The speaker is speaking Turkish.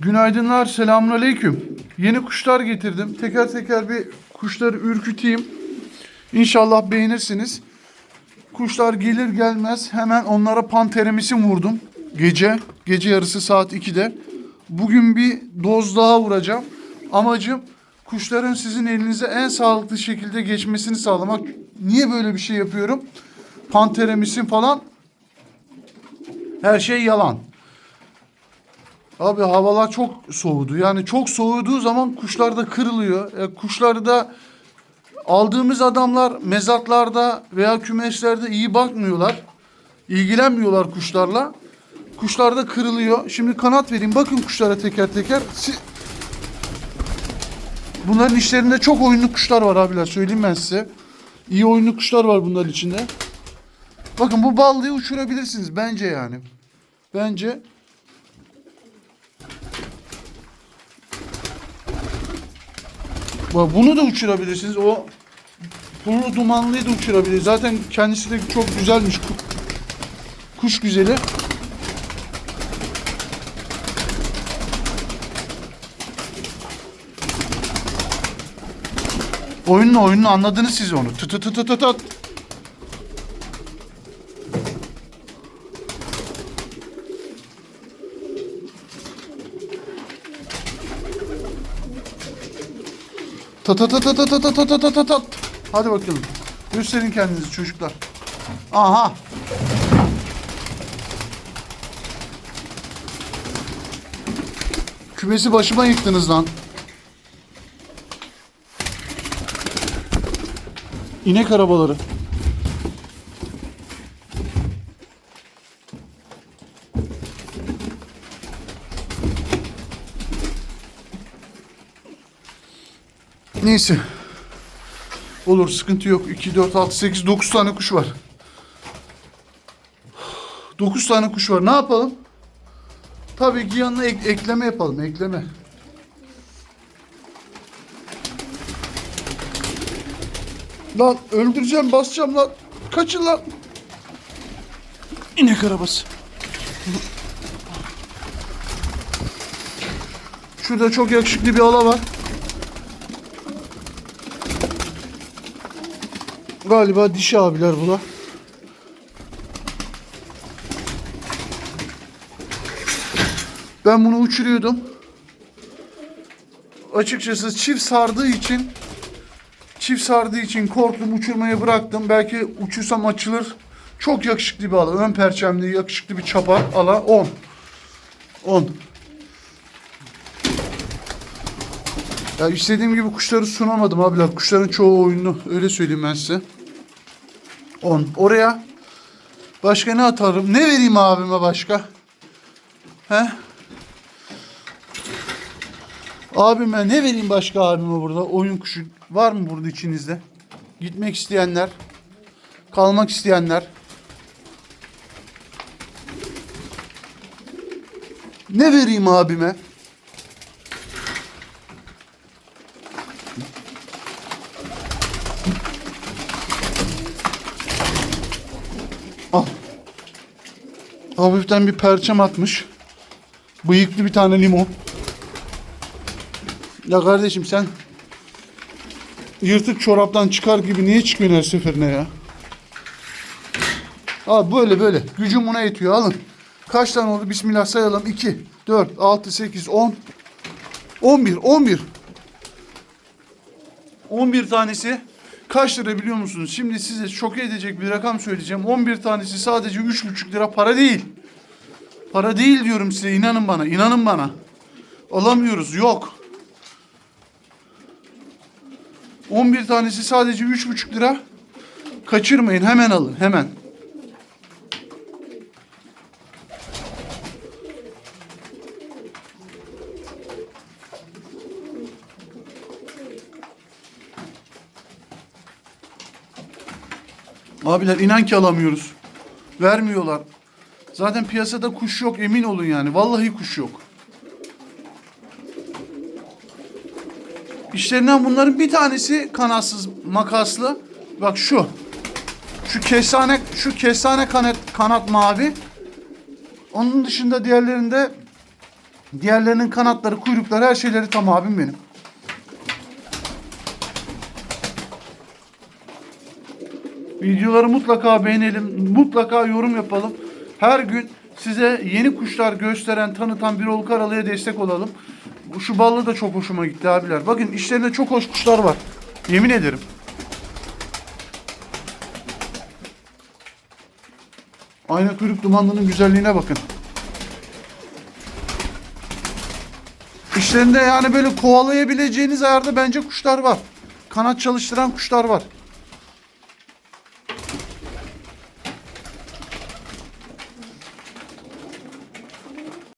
Günaydınlar, selamünaleyküm. Yeni kuşlar getirdim. Teker teker bir kuşları ürküteyim. İnşallah beğenirsiniz. Kuşlar gelir gelmez hemen onlara panteremisi vurdum. Gece, gece yarısı saat 2'de. Bugün bir doz daha vuracağım. Amacım kuşların sizin elinize en sağlıklı şekilde geçmesini sağlamak. Niye böyle bir şey yapıyorum? Panteremisin falan her şey yalan. Abi havalar çok soğudu. Yani çok soğuduğu zaman kuşlar da kırılıyor. E, kuşlar da aldığımız adamlar mezatlarda veya kümeslerde iyi bakmıyorlar. İlgilenmiyorlar kuşlarla. Kuşlar da kırılıyor. Şimdi kanat vereyim. Bakın kuşlara teker teker. Bunların içlerinde çok oyunlu kuşlar var abiler. Söyleyeyim ben size. İyi oyunlu kuşlar var bunların içinde. Bakın bu ballıyı uçurabilirsiniz bence yani. Bence bunu da uçurabilirsiniz. O pullu dumanlıyı da uçurabilir. Zaten kendisi de çok güzelmiş. Ku- Kuş güzeli. Oyununu oyununu anladınız siz onu. Tı tı tı tı tı tı. Ta ta ta ta ta ta ta ta ta ta ta ta. Hadi bakalım. Gösterin kendinizi çocuklar. Aha. Kümesi başıma yıktınız lan. İnek arabaları. Neyse. Olur sıkıntı yok. 2, 4, 6, 8, 9 tane kuş var. 9 tane kuş var. Ne yapalım? Tabii ki yanına ek- ekleme yapalım. Ekleme. Lan öldüreceğim basacağım lan. Kaçın lan. İnek arabası. Şurada çok yakışıklı bir ala var. Galiba dişi abiler buna. Ben bunu uçuruyordum. Açıkçası çift sardığı için çift sardığı için korktum uçurmayı bıraktım. Belki uçursam açılır. Çok yakışıklı bir ala. Ön perçemli yakışıklı bir çapa ala 10. 10. Ya istediğim gibi kuşları sunamadım abiler. Kuşların çoğu oyunlu. Öyle söyleyeyim ben size. 10. Oraya başka ne atarım? Ne vereyim abime başka? He? Abime ne vereyim başka abime burada? Oyun kuşu var mı burada içinizde? Gitmek isteyenler, kalmak isteyenler. Ne vereyim abime? Hafiften bir perçem atmış. Bıyıklı bir tane limon. Ya kardeşim sen yırtık çoraptan çıkar gibi niye çıkıyorsun her seferine ya? Abi böyle böyle. Gücüm buna yetiyor. Alın. Kaç tane oldu? Bismillah sayalım. 2, 4, 6, 8, 10, 11, 11. 11 tanesi kaç lira biliyor musunuz? Şimdi size şok edecek bir rakam söyleyeceğim. 11 tanesi sadece 3,5 lira para değil. Para değil diyorum size inanın bana. inanın bana. Alamıyoruz yok. 11 tanesi sadece 3,5 lira. Kaçırmayın hemen alın hemen. Abiler inan ki alamıyoruz. Vermiyorlar. Zaten piyasada kuş yok emin olun yani. Vallahi kuş yok. İşlerinden bunların bir tanesi kanatsız, makaslı. Bak şu. Şu kestane, şu kestane kanat, kanat mavi. Onun dışında diğerlerinde Diğerlerinin kanatları, kuyrukları, her şeyleri tam abim benim. Videoları mutlaka beğenelim, mutlaka yorum yapalım. Her gün size yeni kuşlar gösteren, tanıtan bir ol Karalı'ya destek olalım. Şu ballı da çok hoşuma gitti abiler. Bakın işlerinde çok hoş kuşlar var. Yemin ederim. Ayna kuyruk dumanlının güzelliğine bakın. İşlerinde yani böyle kovalayabileceğiniz ayarda bence kuşlar var. Kanat çalıştıran kuşlar var.